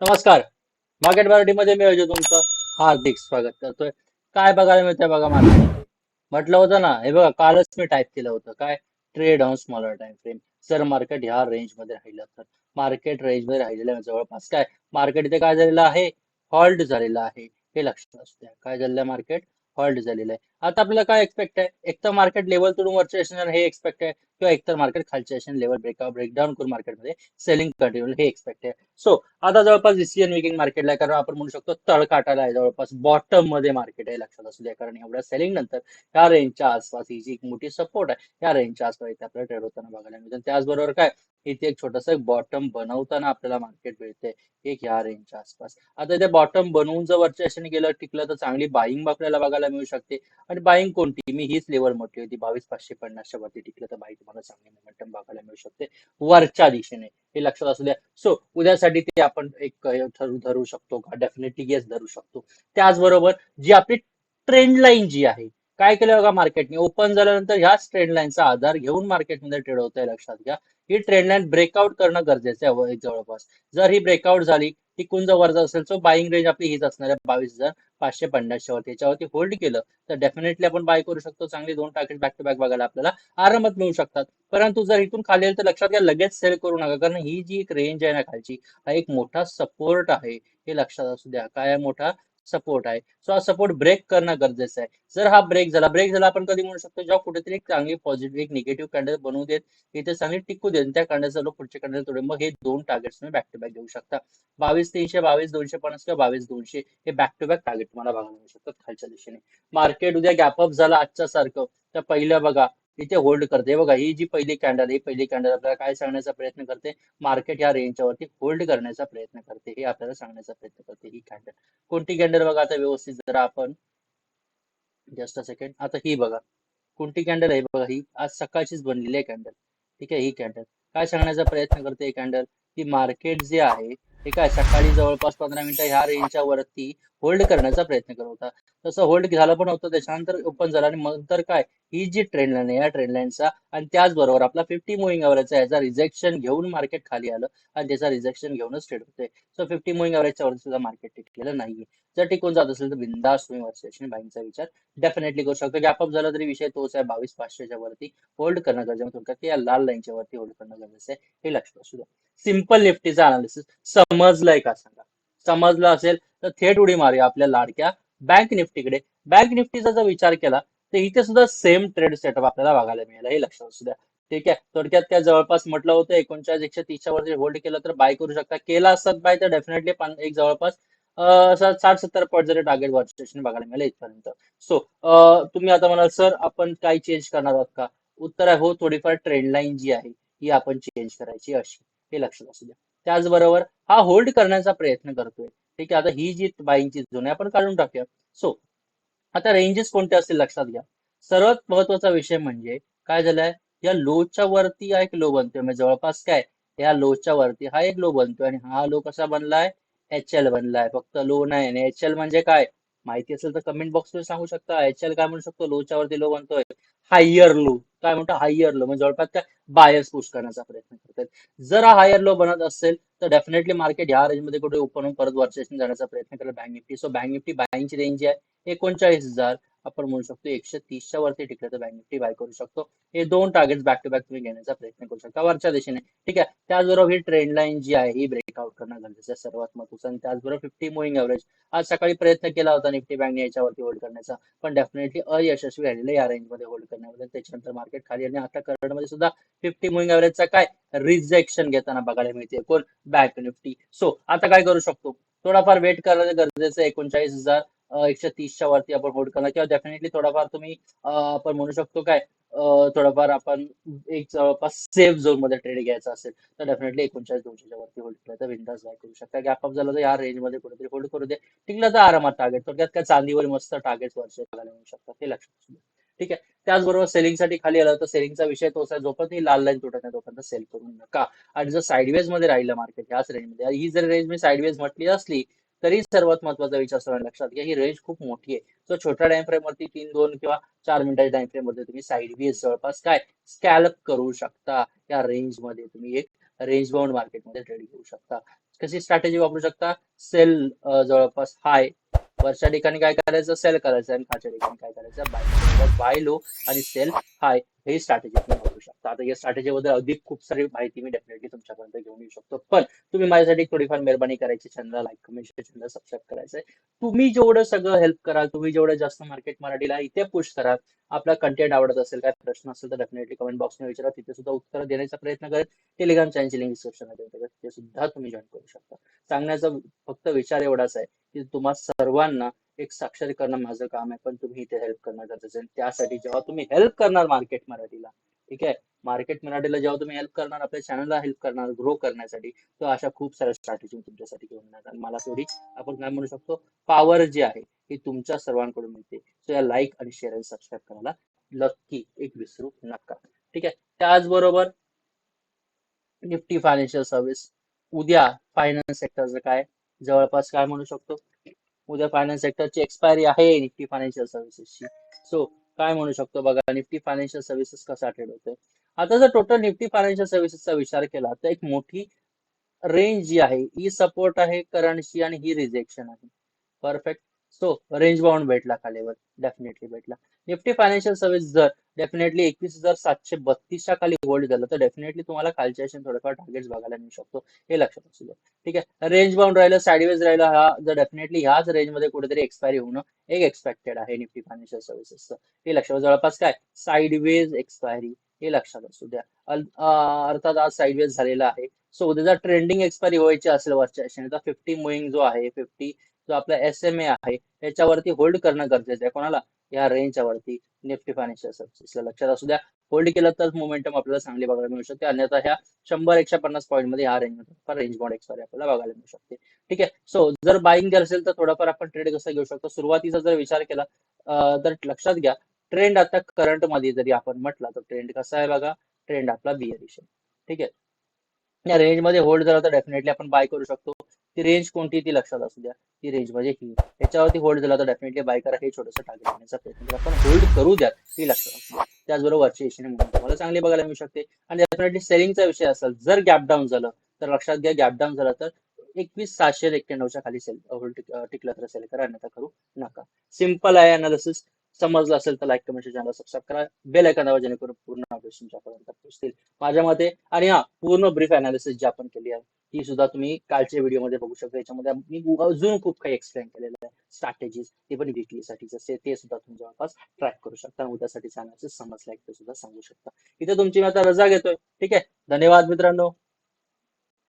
नमस्कार. मार्केटमध्ये मी अजय तुमचं हार्दिक स्वागत करतोय. काय बघायला मिळतंय बघा मार्केट म्हटलं होतं ना हे बघा कालच मी टाईप केलं होतं. काय? Trade on smaller time frame जर मार्केट ह्या रेंजमध्ये राहिलं तर. मार्केट रेंजमध्ये राहिलेलं आहे जवळपास काय? मार्केट इथे काय झालेलं आहे? हॉल्ट झालेलं आहे. हे लक्षात असू द्या. काय झालेलं आहे? मार्केट हॉल्ट झालेलं आहे. आता आपल्याला काय एक्सपेक्ट आहे? एकतर मार्केट लेवल तोडून वरचे येणार हे एक्सपेक्ट आहे. किंवा एकतर मार्केट खालचे येणार लेवल ब्रेकआउट ब्रेकडाऊन करून मार्केटमध्ये सेलिंग कंटिन्यू हे एक्सपेक्ट आहे. सो आता जवळपास डिसिजन मेकिंग मार्केटला आहे कारण आपण म्हणू शकतो तळकाटाला आहे जवळपास. बॉटममध्ये मार्केट आहे लक्षात असू द्या. कारण एवढ्या सेलिंग नंतर या रेंजच्या आसपास ही जी एक मोठी सपोर्ट आहे या रेंजच्या आसपास इथे आपल्याला ट्रेड होताना बघायला मिळतं. त्याचबरोबर काय? इथे एक छोटस बॉटम बनवताना आपल्याला मार्केट मिळते. एक या रेंजच्या आसपास. आता इथे बॉटम बनवून जर वरच्या दिशेने गेलं टिकलं तर चांगली बाईंग आपल्याला बघायला मिळू शकते. आणि बाईंग कोणती? मी हीच लेवल म्हटली होती. बावीस पाचशे पन्नासच्या वरती टिकलं तर बाई तुम्हाला चांगली मोमेंटम बघायला मिळू शकते. वरच्या दिशेने. हे लक्षात असू द्या. सो उद्यासाठी ते आपण एक ठरू धरू शकतो का? डेफिनेटली येस धरू शकतो. त्याचबरोबर जी आपली ट्रेंड लाईन जी आहे काय केलं बघा मार्केटने ओपन झाल्यानंतर ह्याच ट्रेंड लाईनचा आधार घेऊन मार्केटमध्ये ट्रेड होत आहे लक्षात घ्या. ही ट्रेंड लाईन ब्रेकआउट करणं गरजेचं आहे. जवळपास. जर ही ब्रेकआउट झाली टिकून जर वरचा असेल तो बाईंग रेंज आपली हीच असणार आहे बावीस हजार पाचशे पन्नासच्या वरती. याच्यावरती होल्ड केलं तर डेफिनेटली आपण बाय करू शकतो. चांगली दोन टार्गेट बॅक टू बॅक बघायला आपल्याला आरामात मिळू शकतात. परंतु जर इथून खाली तर लक्षात घ्या लगेच सेल करू नका. कारण ही जी एक रेंज आहे ना खालची हा एक मोठा सपोर्ट आहे हे लक्षात असू द्या. काय मोठा? सपोर्ट आहे. सो हा सपोर्ट ब्रेक करणं गरजेचं आहे. जर हा ब्रेक झाला ब्रेक झाला आपण कधी म्हणू शकतो जेव्हा कुठेतरी एक चांगली पॉझिटिव्ह एक निगेटिव्ह कॅन्डल बनवू देत इथे चांगली टिकू देत त्या कॅन्डलचा लोक पुढच्या कॅन्डल तोडे मग हे दोन टार्गेट्स तुम्ही बॅक टू बॅक घेऊ शकता. बावीस तीनशे बावीस दोनशे पन्नास किंवा बावीस दोनशे हे बॅक टू बॅक टार्गेट तुम्हाला बघायला मिळू शकतात खालच्या दिशेने. मार्केट उद्या गॅप अप झाला आजच्या सारखं तर पहिलं बघा इथे होल्ड करते. बघा ही जी पहिली कॅन्डल ही पहिली कॅन्डल आपल्याला काय सांगण्याचा प्रयत्न करते? मार्केट या रेंजच्यावरती होल्ड करण्याचा प्रयत्न करते. हे आपल्याला सांगण्याचा प्रयत्न करते ही कॅन्डल कोणती कॅन्डल बघा आता व्यवस्थित जरा आपण. जस्ट अ सेकंड आता ही बघा. कोणती कॅन्डल आहे बघा ही? आज सकाळचीच बनलेली आहे कॅन्डल ठीक आहे ही कॅन्डल काय सांगण्याचा प्रयत्न करते ही कॅन्डल की मार्केट जे आहे हे काय सकाळी जवळपास पंधरा मिनिटं ह्या रेंजच्या वरती होल्ड करण्याचा प्रयत्न करत होता. तसं होल्ड झालं पण होतं त्याच्यानंतर ओपन झालं आणि नंतर काय? ही जी ट्रेंड लाईन आहे या ट्रेंड लाईनचा आणि त्याचबरोबर आपला फिफ्टी मुव्हिंग ॲव्हरेजचा याचा रिजेक्शन घेऊन मार्केट खाली आलं आणि त्याचा रिजेक्शन घेऊनच ट्रेड होते. सो फिफ्टी मुव्हिंग ॲव्हरेजच्या वरती सुद्धा मार्केट टिकलेलं नाहीये. जर टिकून जात असेल तर बिंदास तुम्ही वर्षाची बाईंगचा विचार डेफिनेटली करू शकतो. गॅपअप झाला तरी विषय तोच आहे बावीस पाचशेच्या वरती होल्ड करणं गरजेचं थोडक्यात की या लाल लाईनच्या वरती होल्ड करणं गरजेचं आहे. हे लक्षात असू द्या सिंपल निफ्टीचा अनालिसिस समजलंय का सांगा? समजलं असेल तर थेट उडी मारूया आपल्या लाडक्या बँक निफ्टीकडे बँक निफ्टीचा जर विचार केला तर इथे सुद्धा सेम ट्रेड सेटअप आपल्याला बघायला मिळाला. हे लक्षात असू द्या. ठीक आहे. थोडक्यात त्या जवळपास म्हटलं होतं एकोणचाळीस एकशे तीसच्या वरती होल्ड केलं तर बाय करू शकता. केला असतात बाय तर डेफिनेटली एक जवळपास असं साठ सत्तर पॉईंट जरी टार्गेट स्टेशन बघायला मिळालं इथपर्यंत. सो तुम्ही आता म्हणाल सर आपण काय चेंज करणार आहोत का? उत्तर आहे हो थोडीफार ट्रेंड लाईन जी आहे ही आपण चेंज करायची अशी. हे लक्षात असू द्या. त्याचबरोबर हा होल्ड करण्याचा प्रयत्न करतोय. ठीक आहे. आता ही जी बाईंगची झोन आहे आपण काढून टाकूया. सो आता रेंजेस कोणते असतील लक्षात घ्या. सर्वात महत्त्वाचा विषय म्हणजे काय झालाय? या लोच्या वरती हा एक लो बनतोय. म्हणजे जवळपास काय? या लोच्या वरती हा एक लो बनतोय. आणि हा लो कसा बनलाय? एच एल बनलाय. फक्त लो नाही. आणि एच एल म्हणजे काय? माहिती असेल तर कमेंट बॉक्समध्ये सांगू शकता. एच एल काय म्हणू शकतो? लोच्या वरती लो बनतोय. हायर लो काय म्हणतो? हायर लो म्हणजे जवळपास काय? बायर्स पुश करण्याचा प्रयत्न करतात. जर हा हायर लो बनत असेल तर डेफिनेटली मार्केट ह्या रेंजमध्ये कुठे ओपन होऊन परत वरच्या जाण्याचा प्रयत्न करेल bank Nifty so bank Nifty बाईंची range आहे. एकोणचाळीस हजार आपण म्हणू शकतो एकशे तीसच्या वरती टिकले तर बँक निफ्टी बाय करू शकतो. हे दोन टार्गेट बॅक टू बॅक तुम्ही घेण्याचा प्रयत्न करू शकता. वरच्या दिशेने ठीक आहे? त्याचबरोबर ही ट्रेंड लाईन जी आहे ही ब्रेकआउट करणं गरजेचं आहे सर्वात महत्वाचं. आणि त्याचबरोबर फिफ्टी मुव्हिंग एव्हरेज आज सकाळी प्रयत्न केला होता निफ्टी बँकने याच्यावरती होल्ड करण्याचा पण डेफिनेटली अयशस्वी राहिलेलं या रेंजमध्ये होल्ड करण्यामध्ये. त्याच्यानंतर मार्केट खाली आणि आता करंटमध्ये सुद्धा फिफ्टी मुव्हिंग एव्हरेजचा काय? रिजेक्शन घेताना बघायला मिळते कोण? बँक निफ्टी सो आता काय करू शकतो? थोडाफार वेट करणं गरजेचं आहे. एकोणचाळीस हजार एकशे तीसच्या वरती आपण होल्ड करणार. किंवा डेफिनेटली थोडाफार तुम्ही आपण म्हणू शकतो काय थोडाफार आपण एक जवळपास सेफ झोनमध्ये ट्रेड घ्यायचा असेल तर डेफिनेटली एकोणचाळीस दोनशेच्या वरती होल्ड केलं विंडोज बाय करू शकता. गॅप अप झालं तर या रेंजमध्ये कुठेतरी होल्ड करू दे टिकलं तर आरामात टार्गेट थोडक्यात काय चांदीवर मस्त टार्गेट वरचे मिळू शकतात हे लक्षात असू ठीक आहे? त्याचबरोबर सेलिंगसाठी खाली आलं तर सेलिंगचा विषय तोच आहे जोपर्यंत ही लाल लाईन तुटत नाही तोपर्यंत सेल करू नका. आणि जर साईडवेजमध्ये राहिलं मार्केट ह्याच रेंजमध्ये ही जर रेंज मी साईडवेज म्हटली असली तरी सर्वात महत्त्वाचा विचार असतो लक्षात घ्या ही रेंज खूप मोठी आहे. सो छोट्या टाइम फ्रेम वरती तीन दोन किंवा चार मिनिटाच्या टाइम फ्रेममध्ये तुम्ही साईड साईडवेज जवळपास काय? स्कॅलप करू शकता. या रेंजमध्ये तुम्ही एक रेंज बाउंड मार्केटमध्ये ट्रेड घेऊ शकता. कशी स्ट्रॅटेजी वापरू शकता? सेल जवळपास हाय वरच्या ठिकाणी काय करायचं? सेल करायचं आणि खालच्या ठिकाणी काय करायचं? बाय बाय लो आणि सेल हाय ही स्ट्रॅटेजी तुम्ही शकता. आता या स्ट्रॅटेजी बद्दल अधिक खूप सारी माहिती मी डेफिनेटली तुमच्यापर्यंत घेऊन येऊ शकतो. पण तुम्ही माझ्यासाठी थोडीफार मेहरबानी करायची चॅनलला लाईक कमेंट चॅनल सबस्क्राईब करायचंय. तुम्ही जेवढं सगळं हेल्प कराल तुम्ही जेवढं जास्त मार्केट मराठीला इथे पुश कराल आपला कंटेंट आवडत असेल काय प्रश्न असेल तर डेफिनेटली कमेंट बॉक्समध्ये विचारा. तिथे सुद्धा उत्तर देण्याचा प्रयत्न करेल टेलिग्राम चॅनलची लिंक डिस्क्रिप्शनमध्ये तिथे सुद्धा तुम्ही जॉईन करू शकता. सांगण्याचा फक्त विचार एवढाच आहे की तुम्हा सर्वांना एक साक्षर करणं माझं काम आहे. पण तुम्ही इथे हेल्प करणं गरजेचं आहे. त्यासाठी जेव्हा तुम्ही हेल्प करणार मार्केट मराठीला ठीक आहे? मार्केट मराठीला जेव्हा तुम्ही हेल्प करणार आपल्या चॅनलला हेल्प करणार ग्रो करण्यासाठी तर अशा खूप साऱ्या स्ट्रॅटेजी तुमच्यासाठी घेऊन येणार मला थोडी आपण काय म्हणू शकतो? पॉवर जी आहे ही तुमच्या सर्वांकडून मिळते. सो या लाईक आणि शेअर आणि सबस्क्राईब करायला नक्की एक विसरू नका. ठीक आहे? त्याचबरोबर निफ्टी फायनान्शियल सर्व्हिस उद्या फायनान्स सेक्टरचं काय? जवळपास काय म्हणू शकतो? उद्या फायनान्स सेक्टरची एक्सपायरी आहे निफ्टी फायनान्शियल सर्व्हिसेसची सो काय म्हणू शकतो बघा निफ्टी फायनान्शियल सर्व्हिसेस कसा ट्रेड होतोय आता जर टोटल निफ्टी फायनान्शियल सर्व्हिसेसचा विचार केला तर एक मोठी रेंज जी आहे ही सपोर्ट आहे करंटची आणि ही रिजेक्शन आहे. परफेक्ट सो रेंज बाउंड भेटला खालीवर डेफिनेटली भेटला. निफ्टी फायनान्शियल सर्व्हिस जर डेफिनेटली एकवीस हजार सातशे बत्तीसच्या खाली होल्ड झालं तर डेफिनेटली तुम्हाला खालच्या असे थोडेफार टार्गेट्स बघायला मिळू शकतो. हे लक्षात असू द्या ठीक आहे? रेंज बाउंड राहिलं साईडवेज राहिलं हा जर डेफिनेटली ह्याच रेंजमध्ये कुठेतरी एक्सपायरी होणं एक एक्सपेक्टेड आहे निफ्टी फायनान्शियल सर्व्हिसेसचं हे लक्षात जवळपास काय? साईडवेज एक्सपायरी हे लक्षात असू द्या. अर्थात आज साईडवेज झालेला आहे. सो उद्या जर ट्रेंडिंग एक्सपायरी व्हायची असेल वरच्या तर फिफ्टी मुईंग जो आहे फिफ्टी जो आपला एस एम ए आहे त्याच्यावरती होल्ड करणं गरजेचं आहे. कोणाला? या रेंजच्या वरती निफ्टी फायनान्शियल सर्व्हिसेसला लक्षात असू द्या. होल्ड केलं तर मोमेंटम आपल्याला चांगली बघायला मिळू शकते. अन्यथा ह्या शंभर एकशे पन्नास पॉईंटमध्ये या रेंज रेंज बॉन्ड एक्सपायरी आपल्याला बघायला मिळू शकते. ठीक आहे? सो जर बाईंग असेल तर थोडाफार आपण ट्रेड कसं घेऊ शकतो? सुरुवातीचा जर विचार केला तर लक्षात घ्या. ट्रेंड आता करंटमध्ये जरी आपण म्हटलं तर ट्रेंड कसा आहे बघा? ट्रेंड आपला बिअरिश आहे. ठीक आहे? या रेंजमध्ये होल्ड झाला तर डेफिनेटली आपण बाय करू शकतो ती रेंज कोणती ती लक्षात असू द्या. ती रेंज म्हणजे ही याच्यावरती होल्ड झाला तर डेफिनेटली बाय करा हे छोटंसं टार्गेट करण्याचा प्रयत्न करा. पण होल्ड करू द्या ती लक्षात असू द्या. त्याचबरोबर वरची एशियन तुम्हाला चांगली बघायला मिळू शकते. आणि डेफिनेटली सेलिंगचा विषय असेल जर गॅप डाऊन झालं तर लक्षात घ्या गॅप डाऊन झालं तर एकवीस सातशे एक्क्याण्णवच्या खाली सेल होल्ड टिकलं तर सेल करा अन्यथा करू नका. सिंपल आहे अनालिसिस समजलं असेल तर लाईक कमेंट चॅनल सबस्क्राईब करा. बेल ऐकनावर जेणेकरून पूर्ण अपडेट्स तुमच्यापर्यंत पोहोचतील. माझ्या मते आणि हा पूर्ण ब्रीफ अनालिसिस जी आपण केली आहे ती सुद्धा तुम्ही कालच्या व्हिडिओमध्ये बघू शकता. याच्यामध्ये मी अजून खूप काही एक्सप्लेन केलेलं आहे. स्ट्रॅटेजीज ते पण विकली साठी जसे ते सुद्धा तुम्ही जवळपास ट्रॅक करू शकता उद्यासाठी अनालिसिस समजलं आहे ते सुद्धा सांगू शकता. इथे तुमची मी आता रजा घेतोय. ठीक आहे? धन्यवाद मित्रांनो.